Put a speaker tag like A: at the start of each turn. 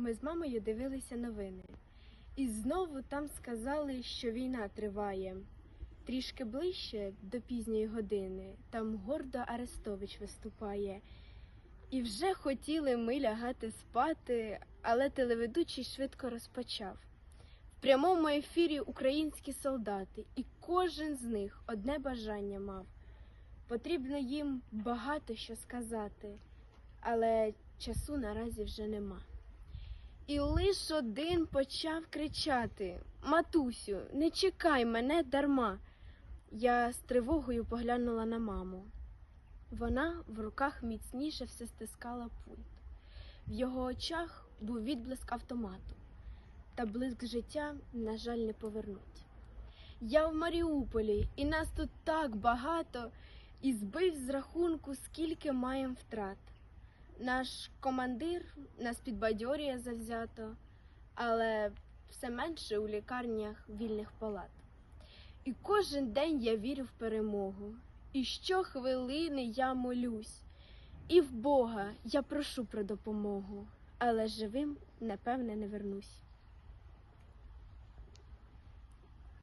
A: ми з мамою дивилися новини. І знову там сказали, що війна триває. Трішки ближче до пізньої години там гордо Арестович виступає. І вже хотіли ми лягати спати, але телеведучий швидко розпочав. В прямому ефірі українські солдати, і кожен з них одне бажання мав. Потрібно їм багато що сказати, але часу наразі вже нема. І лиш один почав кричати: Матусю, не чекай мене дарма. Я з тривогою поглянула на маму. Вона в руках міцніше все стискала пульт. В його очах був відблиск автомату, та блиск життя, на жаль, не повернуть. Я в Маріуполі, і нас тут так багато, і збив з рахунку, скільки маєм втрат. Наш командир нас підбадьорює завзято, але все менше у лікарнях вільних палат. І кожен день я вірю в перемогу, і щохвилини я молюсь, і в Бога я прошу про допомогу, але живим, напевне, не вернусь.